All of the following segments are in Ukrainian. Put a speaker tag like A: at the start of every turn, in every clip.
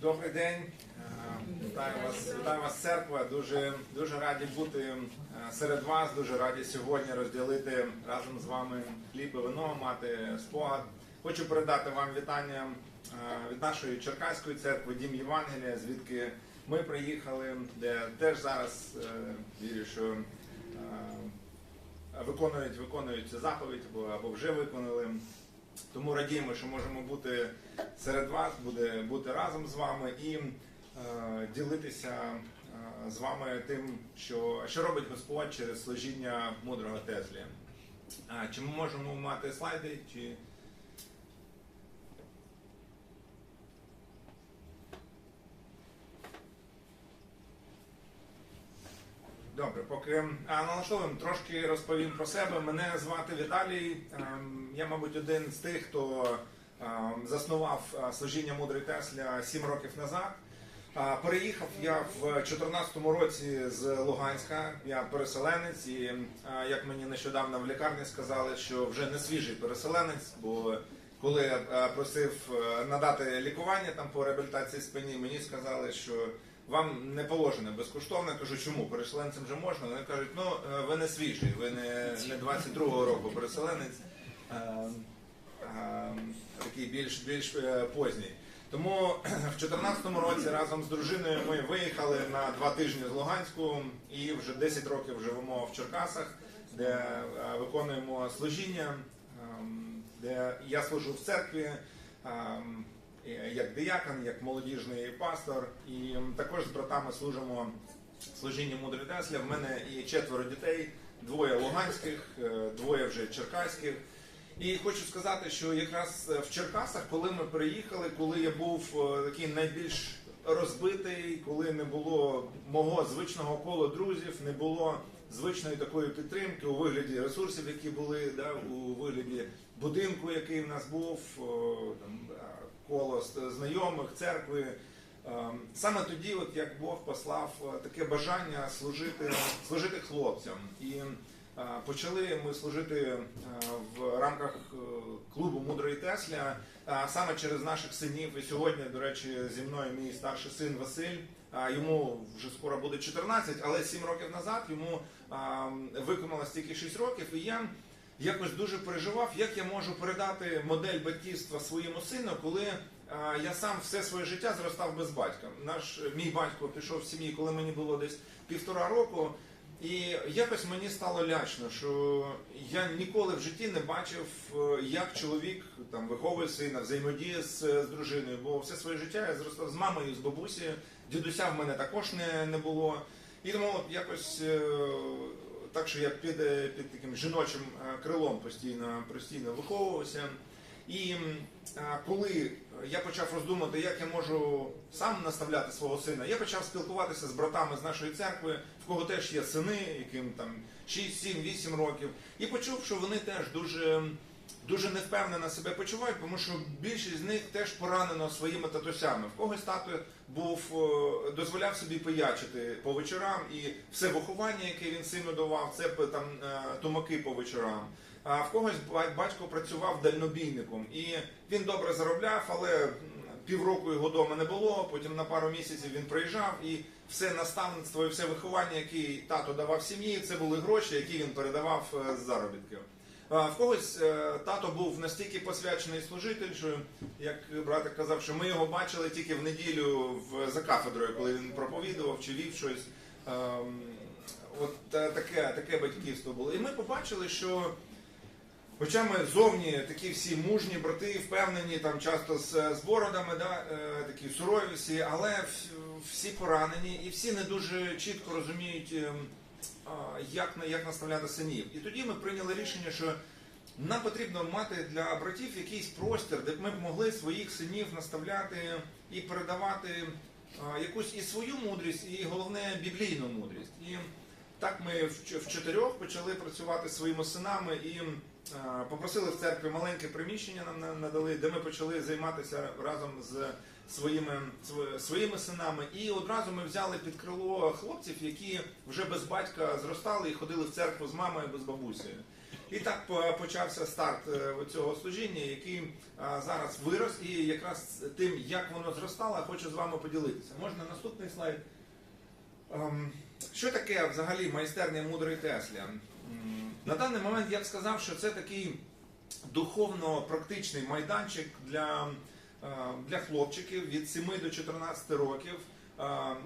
A: Добрий день. Е, Вітаю вас, вітаю вас, церква. Дуже, дуже раді бути е, серед вас. Дуже раді сьогодні розділити разом з вами хліб і вино, мати спогад. Хочу передати вам вітання е, від нашої Черкаської церкви Дім Євангелія, звідки ми приїхали, де теж зараз вірю, що виконують, виконують заповідь або вже виконали. Тому радіємо, що можемо бути серед вас, буде бути разом з вами і е, ділитися е, з вами тим, що, що робить Господь через служіння мудрого Теслі. А, чи ми можемо мати слайди? Чи... Добре, поки налаштовуємо, трошки розповім про себе. Мене звати Віталій. Ем, Я, мабуть, один з тих, хто ем, заснував служіння мудрий Тесля 7 років назад. Переїхав я в 2014 році з Луганська. Я переселенець, і як мені нещодавно в лікарні сказали, що вже не свіжий переселенець, бо коли я просив е, надати лікування там по реабілітації спині, мені сказали, що вам не положено безкоштовно. Я кажу, чому переселенцям вже можна? Вони кажуть, ну е, ви не свіжий, ви не, не 22-го року переселенець, е, е, такий більш більш поздній. Тому в 2014 році разом з дружиною ми виїхали на два тижні з Луганську і вже 10 років живемо в Черкасах, де виконуємо служіння, ем, де я служу в церкві. І як диякон, як молодіжний пастор, і також з братами служимо служіння мудрий Тесля. В мене є четверо дітей, двоє луганських, е, двоє вже черкаських. І хочу сказати, що якраз в Черкасах, коли ми приїхали, коли я був е, такий найбільш розбитий, коли не було мого звичного кола друзів, не було звичної такої підтримки у вигляді ресурсів, які були, да, у вигляді будинку, який в нас був, там, е, коло знайомих, церкви. Ем, Саме тоді, от як Бог послав е, таке бажання служити, служити хлопцям. І е, почали ми служити е, в рамках клубу Мудрої Тесля саме через наших синів. І сьогодні, до речі, зі мною мій старший син Василь. Йому вже скоро буде 14, але 7 років назад йому виконалось тільки 6 років, і я якось дуже переживав, як я можу передати модель батьківства своєму сину, коли а, я сам все своє життя зростав без батька. Наш мій батько пішов в сім'ї, коли мені було десь півтора року. І якось мені стало лячно, що я ніколи в житті не бачив, е, як чоловік там виховує сина, взаємодіє з, з дружиною. Бо все своє життя я зростав з мамою, з бабусею. Дідуся в мене також не, не було. І тому якось е, так, що я під, е, під таким жіночим е, крилом постійно, постійно виховувався. І коли я почав роздумати, як я можу сам наставляти свого сина, я почав спілкуватися з братами з нашої церкви, в кого теж є сини, яким там 6, 7, 8 років, і почув, що вони теж дуже, дуже невпевнено себе почувають, тому що більшість з них теж поранено своїми татусями. В когось тато був е, дозволяв собі пиячити по вечорам, і все виховання, яке він сину давав, це там е, тумаки по вечорам. А в когось ба- батько працював дальнобійником, і він добре заробляв, але півроку його вдома не було. Потім на пару місяців він приїжджав, і все наставництво і все виховання, яке тато давав сім'ї, це були гроші, які він передавав е, з заробітків. В когось е, тато був настільки посвячений служитель, що як братик казав, що ми його бачили тільки в неділю за кафедрою, коли він проповідував чи вів щось. Ем, От е, таке, таке батьківство було. І ми побачили, що Хоча ми зовні такі всі мужні брати, впевнені, там часто з, з бородами, да, е, такі сурові всі, але всі поранені і всі не дуже чітко розуміють, ем, як, як наставляти синів. І тоді ми прийняли рішення, що нам потрібно мати для братів якийсь простір, де б ми б могли своїх синів наставляти і передавати якусь і свою мудрість, і головне біблійну мудрість. І так ми в, чотирьох почали працювати своїми синами і попросили в церкві маленьке приміщення нам на- надали, де ми почали займатися разом з своїми, своїми синами. І одразу ми взяли під крило хлопців, які вже без батька зростали і ходили в церкву з мамою, без бабусею. І так почався старт е, цього служіння, який зараз вирос, і якраз тим, як воно зростало, хочу з вами поділитися. Можна наступний слайд. Ем, Що таке взагалі майстерня мудрої Теслі? М, На даний момент я б сказав, що це такий духовно-практичний майданчик для, е, для хлопчиків від 7 до 14 років. Е,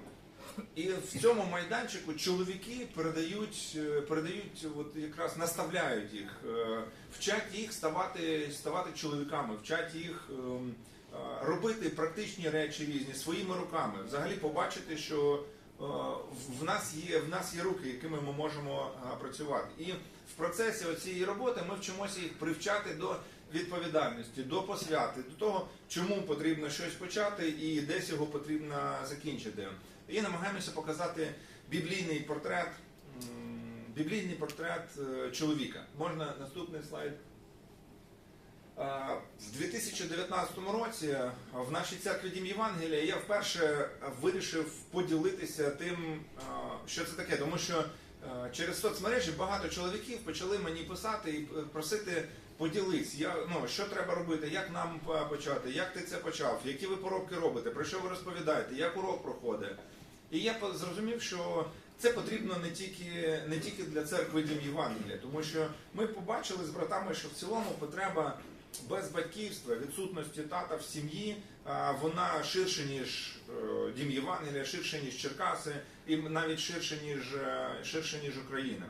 A: І в цьому майданчику чоловіки передають, е, передають от якраз наставляють їх, е, вчать їх ставати, ставати чоловіками, вчать їх ем, е, робити практичні речі різні своїми руками. Взагалі побачити, що е, в- нас є в нас є руки, якими ми можемо е, працювати. І в процесі цієї роботи ми вчимося їх привчати до відповідальності, до посвяти, до того, чому потрібно щось почати і десь його потрібно закінчити. І намагаємося показати біблійний портрет, біблійний портрет е, чоловіка. Можна наступний слайд. В 2019 році в нашій церкві Дім Євангелія я вперше вирішив поділитися тим, що це таке, тому що через соцмережі багато чоловіків почали мені писати і е, просити поділись, я, ну, що треба робити, як нам почати, як ти це почав, які ви поробки робите, про що ви розповідаєте, як урок проходить. І я зрозумів, що це потрібно не тільки, не тільки для церкви Дім Євангелія, тому що ми побачили з братами, що в цілому потреба без батьківства, відсутності тата в сім'ї, вона ширше, ніж е, Дім Євангелія, ширше, ніж Черкаси, і навіть ширше, ніж, е, ширше, ніж Україна.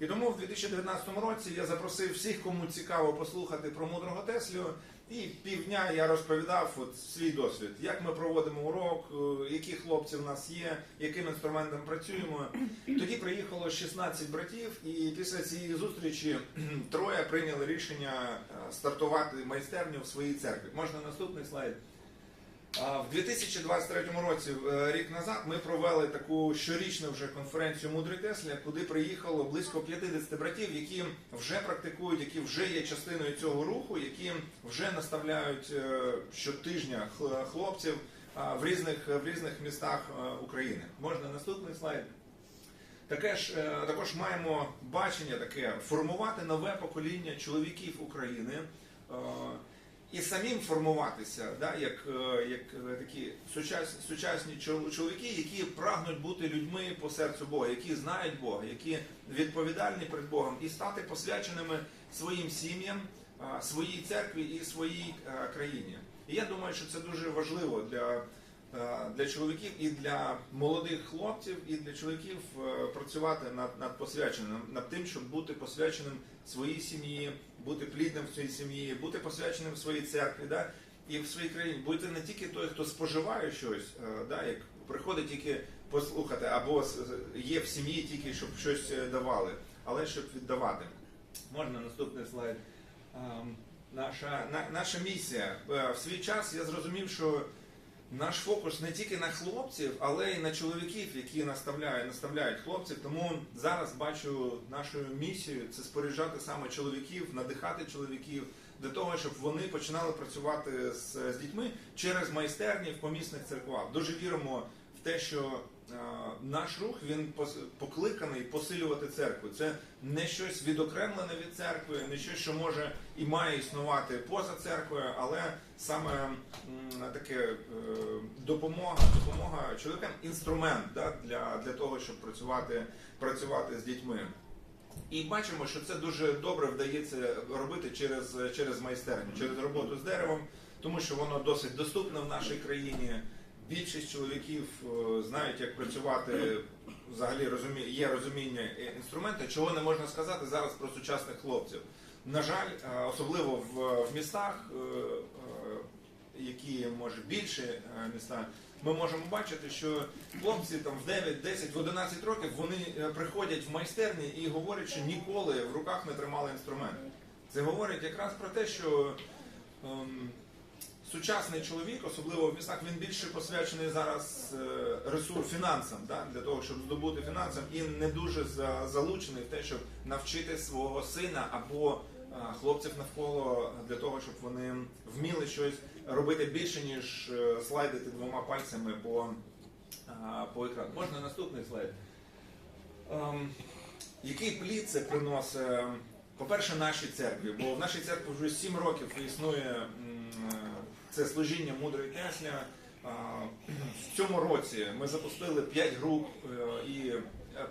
A: І тому в 2019 році я запросив всіх, кому цікаво послухати про мудрого Теслю. І півдня я розповідав от свій досвід, як ми проводимо урок, е, які хлопці в нас є, яким інструментом працюємо. Тоді приїхало 16 братів, і після цієї зустрічі троє прийняли рішення стартувати майстерню в своїй церкві. Можна наступний слайд. В 2023 році, е, рік назад, ми провели таку щорічну вже конференцію Мудрий Тесля, куди приїхало близько 50 братів, які вже практикують, які вже є частиною цього руху, які вже наставляють е, щотижня хл- хлопців в різних, в різних містах е, України. Можна наступний слайд. Таке ж, також маємо бачення таке формувати нове покоління чоловіків України і самим формуватися, да, як, е, як е, такі сучасні, сучасні чоловіки, які прагнуть бути людьми по серцю Бога, які знають Бога, які відповідальні перед Богом, і стати посвяченими своїм сім'ям, своїй церкві і своїй е, країні. І я думаю, що це дуже важливо для для чоловіків і для молодих хлопців, і для чоловіків працювати над, над посвяченим, над тим, щоб бути посвяченим своїй сім'ї, бути плідним в своїй сім'ї, бути посвяченим в своїй церкві, да? і в своїй країні. Бути не тільки той, хто споживає щось, е, да? як приходить тільки послухати, або є в сім'ї тільки, щоб щось е, давали, але щоб віддавати. Можна наступний слайд. Ем, Наша, на, наша місія. Е, В свій час я зрозумів, що наш фокус не тільки на хлопців, але й на чоловіків, які наставляють, наставляють хлопців. Тому зараз бачу нашу місію це споряджати саме чоловіків, надихати чоловіків для того, щоб вони починали працювати з, з дітьми через майстерні в помісних церквах. Дуже віримо те, що е, наш рух він покликаний посилювати церкву. Це не щось відокремлене від церкви, не щось, що може і має існувати поза церквою, але саме таке е, допомога, допомога чоловікам, інструмент да, для, для того, щоб працювати, працювати з дітьми. І бачимо, що це дуже добре вдається робити через, через майстерню, через роботу з деревом, тому що воно досить доступне в нашій країні. Більшість чоловіків е, знають, як працювати. Взагалі розумі... є розуміння інструменту, чого не можна сказати зараз про сучасних хлопців. На жаль, е, особливо в, містах, е, які може більше міста, ми можемо бачити, що хлопці там в 9, 10, в 11 років вони приходять в майстерні і говорять, що ніколи в руках не тримали інструмент. Це говорить якраз про те, що ем, сучасний чоловік, особливо в містах, він більше посвячений зараз е, ресурс фінансам, да, для того, щоб здобути фінансам, і не дуже залучений в те, щоб навчити свого сина або е, хлопців навколо для того, щоб вони вміли щось робити більше, ніж е, слайдити двома пальцями по, по екрану. Можна наступний слайд? Ем, який плід це приносить по-перше, нашій церкві, бо в нашій церкві вже 7 років існує це служіння мудрої Тесля. А, В цьому році ми запустили 5 груп е, і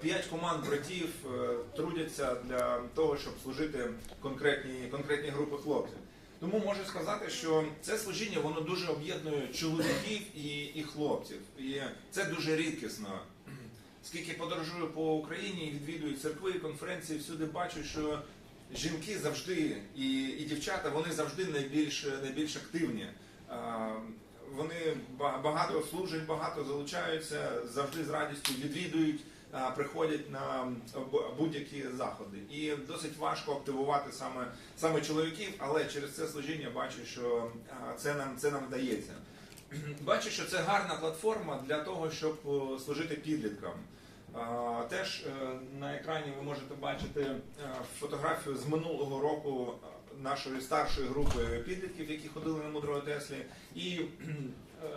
A: 5 команд братів е, трудяться для того, щоб служити конкретні, конкретні групи хлопців. Тому можу сказати, що це служіння воно дуже об'єднує чоловіків і, і хлопців. І це дуже рідкісно. Скільки подорожую по Україні відвідую церкви, конференції, всюди бачу, що жінки завжди і, і дівчата вони завжди найбільш, найбільш активні. Вони багато служать, багато залучаються, завжди з радістю відвідують, приходять на будь-які заходи. І досить важко активувати саме, саме чоловіків, але через це служіння бачу, що це нам, це нам вдається. Бачу, що це гарна платформа для того, щоб служити підліткам. Теж е, на екрані ви можете бачити е, фотографію з минулого року е, нашої старшої групи підлітків, які ходили на мудрого Теслі. І е,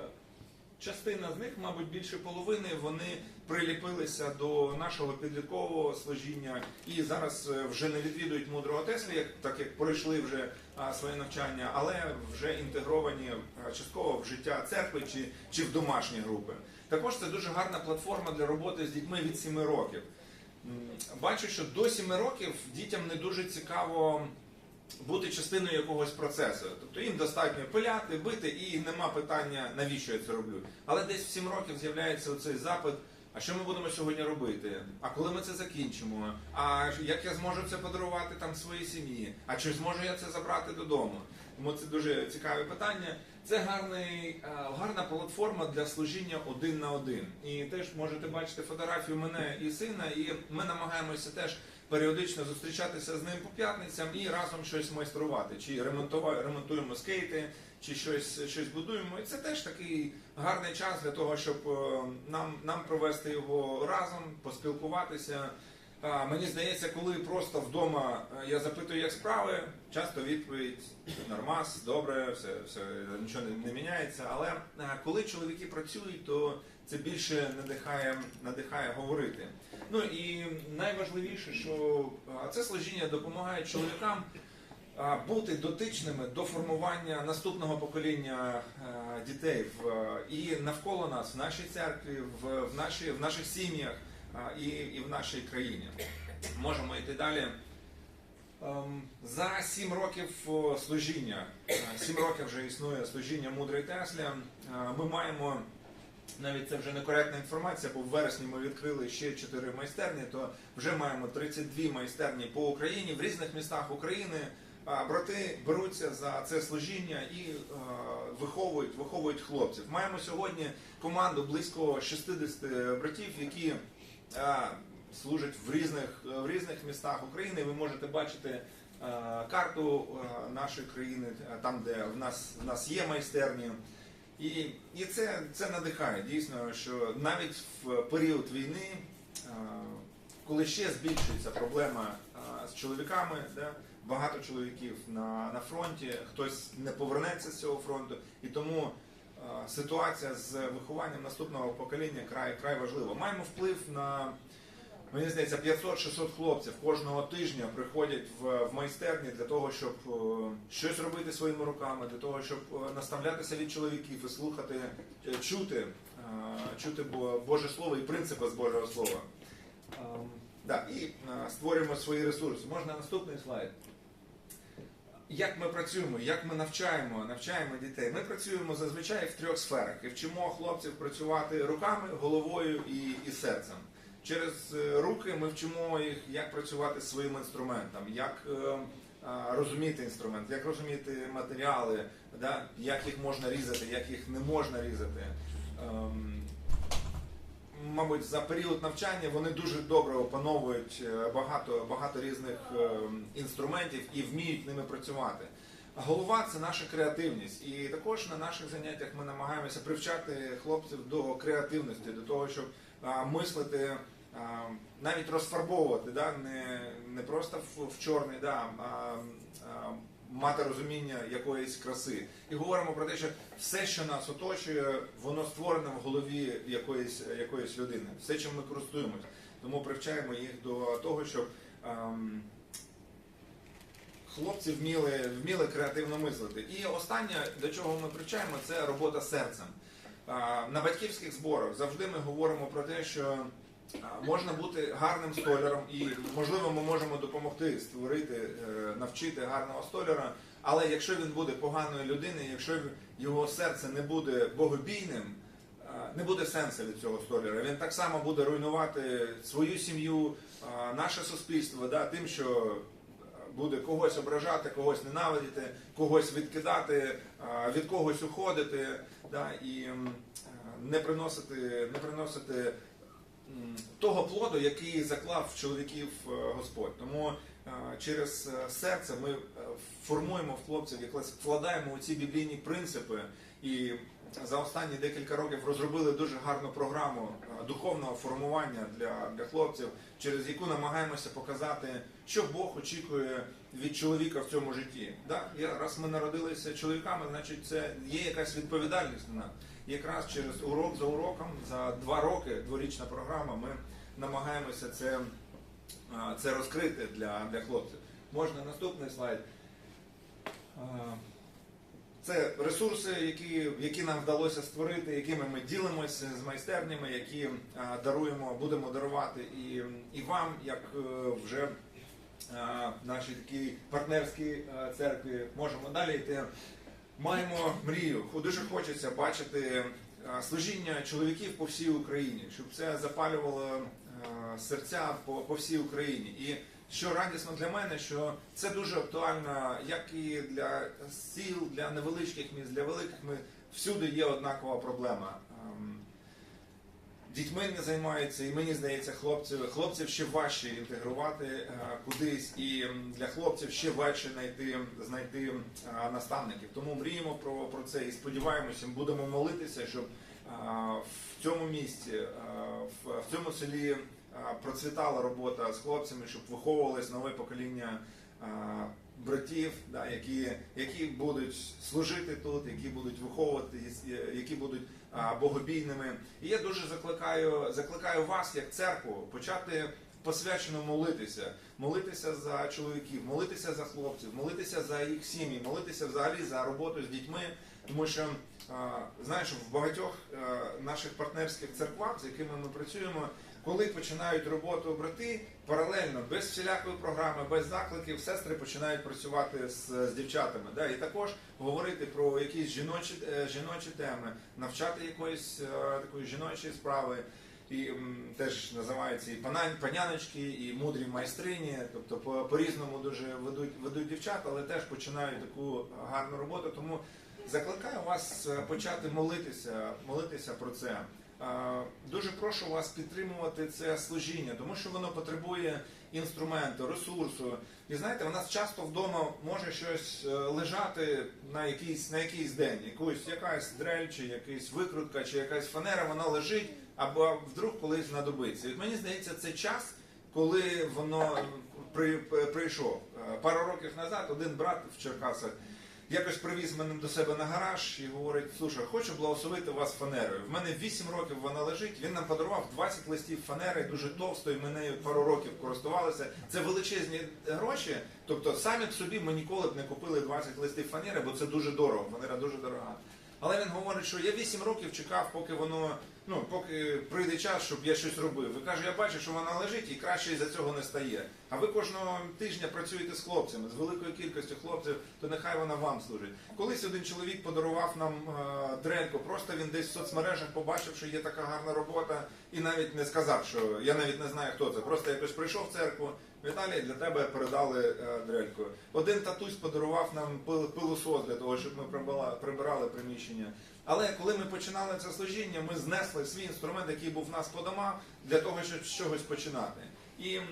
A: частина з них, мабуть, більше половини, вони приліпилися до нашого підліткового служіння і зараз е, вже не відвідують мудрого Теслі, як так як пройшли вже своє навчання, але вже інтегровані частково в життя церкви чи, чи в домашні групи. Також це дуже гарна платформа для роботи з дітьми від 7 років. Бачу, що до 7 років дітям не дуже цікаво бути частиною якогось процесу. Тобто їм достатньо пиляти, бити, і нема питання, навіщо я це роблю. Але десь в 7 років з'являється оцей запит. А що ми будемо сьогодні робити? А коли ми це закінчимо? А як я зможу це подарувати там своїй сім'ї? А чи зможу я це забрати додому? Тому це дуже цікаве питання. Це гарний, е, гарна платформа для служіння один на один. І теж можете бачити фотографію мене і сина, і ми намагаємося теж періодично зустрічатися з ним по п'ятницям і разом щось майструвати. Чи ремонтуємо скейти, чи щось, щось будуємо. І це теж такий гарний час для того, щоб е, нам, нам провести його разом, поспілкуватися. А, Мені здається, коли просто вдома е, я запитую, як справи, часто відповідь нормас, добре, все, все нічого не, не міняється. Але е, коли чоловіки працюють, то це більше надихає, надихає говорити. Ну і найважливіше, що е, це служіння допомагає чоловікам а, бути дотичними до формування наступного покоління е, дітей в і навколо нас, в нашій церкві, в, в, нашій, в наших сім'ях а, і, і в нашій країні. Можемо йти далі. Ем, За сім років служіння, е, сім років вже існує служіння мудрої Тесля. е, Ми маємо навіть це вже некоректна інформація, бо в вересні ми відкрили ще 4 майстерні, то вже маємо 32 майстерні по Україні в різних містах України. Брати беруться за це служіння і е, виховують, виховують хлопців. Маємо сьогодні команду близько 60 братів, які служать в різних, в різних містах України. Ви можете бачити карту нашої країни, там, де в нас, в нас є майстерні. І, і це, це надихає дійсно, що навіть в період війни, коли ще збільшується проблема з чоловіками, да, багато чоловіків на, на фронті, хтось не повернеться з цього фронту, і тому ситуація з вихованням наступного покоління край, край важлива. Маємо вплив на Мені здається, 500-600 хлопців кожного тижня приходять в, в майстерні для того, щоб е, щось робити своїми руками, для того, щоб е, наставлятися від чоловіків і слухати, е, чути, е, чути Боже Слово і принципи з Божого Слова. Ем, да, і е, створюємо свої ресурси. Можна наступний слайд. Як ми працюємо, як ми навчаємо, навчаємо дітей. Ми працюємо зазвичай в трьох сферах і вчимо хлопців працювати руками, головою і, і серцем. Через е, руки ми вчимо їх, як працювати своїм інструментом, як е, розуміти інструмент, як розуміти матеріали, да, як їх можна різати, як їх не можна різати. Ем, мабуть, за період навчання вони дуже добре опановують е, багато, багато різних е, інструментів і вміють ними працювати. Голова це наша креативність, і також на наших заняттях ми намагаємося привчати хлопців до креативності, до того, щоб мислити, навіть розфарбовувати, да, не, не просто в, чорний, да, а мати розуміння якоїсь краси. І говоримо про те, що все, що нас оточує, воно створене в голові якоїсь, якоїсь людини. Все, чим ми користуємось. Тому привчаємо їх до того, щоб ем, хлопці вміли, вміли креативно мислити. І останнє, до чого ми причаємо, це робота серцем. А, На батьківських зборах завжди ми говоримо про те, що можна бути гарним столяром, і можливо ми можемо допомогти створити, е, навчити гарного столяра. Але якщо він буде поганою людиною, якщо його серце не буде богобійним, не буде сенсу від цього столяра. Він так само буде руйнувати свою сім'ю, наше суспільство, да, тим, що буде когось ображати, когось ненавидіти, когось відкидати, від когось уходити, да, і не приносити, не приносити того плоду, який заклав чоловіків е, Господь. Тому е, через е, серце ми формуємо в хлопців, якраз вкладаємо у ці біблійні принципи. І за останні декілька років розробили дуже гарну програму духовного формування для, для хлопців, через яку намагаємося показати, що Бог очікує від чоловіка в цьому житті. Да? Раз ми народилися чоловіками, значить це є якась відповідальність на нас. Якраз через урок за уроком, за два роки, дворічна програма, ми намагаємося це, це розкрити для, для хлопців. Можна наступний слайд. Це ресурси, які, які нам вдалося створити, якими ми ділимося з майстернями, які даруємо, будемо дарувати і, і вам, як е, вже нашій такій партнерській а, церкві, можемо далі йти. Маємо мрію. Дуже хочеться бачити служіння чоловіків по всій Україні, щоб це запалювало серця по, всій Україні. І що радісно для мене, що це дуже актуально як і для сіл, для невеличких міст, для великих ми всюди є однакова проблема. Дітьми не займаються, і мені здається, хлопців хлопців ще важче інтегрувати е, кудись, і для хлопців ще важче знайти, знайти наставників. Тому мріємо про, про це і сподіваємося, будемо молитися, щоб в цьому місті, е, в, цьому селі процвітала робота з хлопцями, щоб виховувалось нове покоління. Братів, да, які, які будуть служити тут, які будуть виховувати, які будуть богобійними. І я дуже закликаю, закликаю вас, як церкву, почати посвячено молитися, молитися за чоловіків, молитися за хлопців, молитися за їх сім'ї, молитися взагалі за роботу з дітьми. Тому що знаєш, в багатьох наших партнерських церквах, з якими ми працюємо, коли починають роботу брати, паралельно, без всілякої програми, без закликів, сестри починають працювати з, з дівчатами. Да? І також говорити про якісь жіночі, е, жіночі теми, навчати якоїсь е, такої жіночої справи. І м, теж називаються і паняночки, і мудрі майстрині, тобто по, по-різному дуже ведуть, ведуть дівчат, але теж починають таку гарну роботу. Тому закликаю вас е, почати молитися, молитися про це. Дуже прошу вас підтримувати це служіння, тому що воно потребує інструменту, ресурсу. І знаєте, у нас часто вдома може щось е, лежати на якийсь, на якийсь день, якусь якась дрель, чи якась викрутка, чи якась фанера, вона лежить, або вдруг колись знадобиться. І мені здається, це час, коли воно при, прийшов. Е, Пару років назад один брат в Черкасах якось привіз мене до себе на гараж і говорить: слушай, хочу благословити вас фанерою. В мене 8 років вона лежить. Він нам подарував 20 листів фанери, дуже товстої. Ми нею пару років користувалися. Це величезні гроші. Тобто, самі собі ми ніколи б не купили 20 листів фанери, бо це дуже дорого. Фанера дуже дорога. Але він говорить, що я 8 років чекав, поки воно, ну поки прийде час, щоб я щось робив. І каже, я бачу, що вона лежить і краще із-за цього не стає. А ви кожного тижня працюєте з хлопцями, з великою кількістю хлопців, то нехай вона вам служить. Колись один чоловік подарував нам е, дрельку, просто він десь в соцмережах побачив, що є така гарна робота, і навіть не сказав, що я навіть не знаю, хто це. Просто якось прийшов в церкву. Віталій, для тебе передали е, дрельку. Один татусь подарував нам пил- пилосос для того, щоб ми прибирали приміщення. Але коли ми починали це служіння, ми знесли свій інструмент, який був в нас по домах, для того, щоб з чогось починати. І е,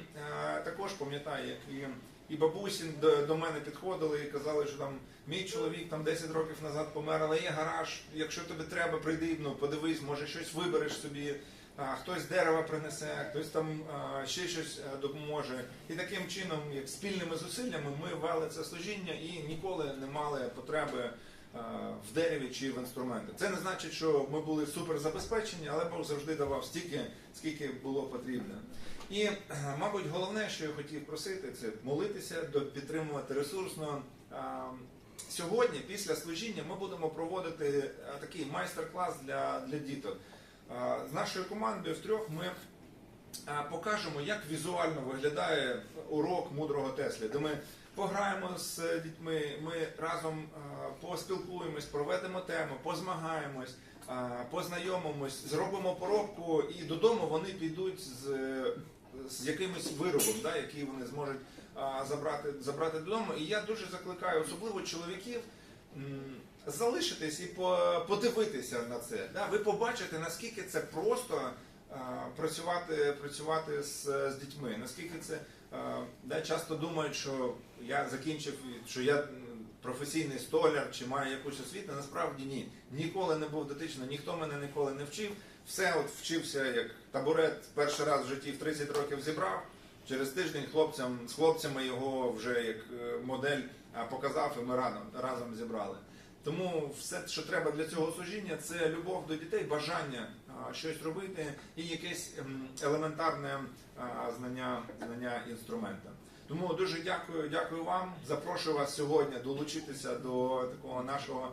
A: також пам'ятаю, як і, і бабусі до, до мене підходили і казали, що там мій чоловік там 10 років назад помер, але є гараж. Якщо тобі треба, прийди, ну подивись, може щось вибереш собі. А, хтось дерева принесе, хтось там а, ще щось а, допоможе. І таким чином, як спільними зусиллями, ми вели це служіння і ніколи не мали потреби е, в дереві чи в інструменти. Це не значить, що ми були супер забезпечені, але Бог завжди давав стільки, скільки було потрібно. І, е, мабуть, головне, що я хотів просити, це молитися, підтримувати ресурсно. Е, Сьогодні, після служіння, ми будемо проводити е, такий майстер-клас для, для діток. Е, З нашою командою в трьох ми е, покажемо, як візуально виглядає урок мудрого Теслі, де ми пограємо з дітьми, ми разом е, поспілкуємось, проведемо тему, позмагаємось, е, познайомимось, зробимо поробку, і додому вони підуть з, з якимось виробом, да, який вони зможуть е, забрати, забрати додому. І я дуже закликаю, особливо чоловіків. Залишитись і подивитися на це. Да? Ви побачите, наскільки це просто е, працювати, працювати з, з дітьми. Наскільки це е, да, часто думають, що я закінчив, що я професійний столяр чи маю якусь освіту. Насправді ні. Ніколи не був дотично, ніхто мене ніколи не вчив. Все от вчився як табурет перший раз в житті в 30 років зібрав. Через тиждень хлопцям з хлопцями його вже як е, модель показав, і ми разом, разом зібрали. Тому все, що треба для цього служіння, це любов до дітей, бажання щось робити і якесь ем, елементарне знання, знання інструмента. Тому дуже дякую, дякую вам. Запрошую вас сьогодні долучитися до такого нашого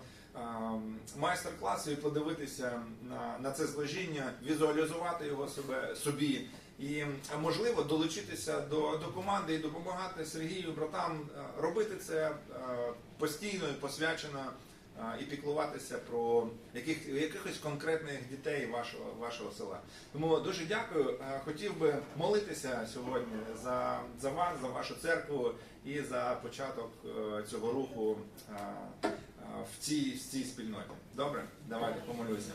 A: майстер-класу і подивитися на, на це служіння, візуалізувати його себе собі. І можливо долучитися до, до команди і допомагати Сергію, братам робити це постійно і посвячено і піклуватися про яких, якихось конкретних дітей вашого, вашого села. Тому дуже дякую. Хотів би молитися сьогодні за, за вас, за вашу церкву і за початок е, цього руху в цій, в цій спільноті. Добре, давайте помолюся.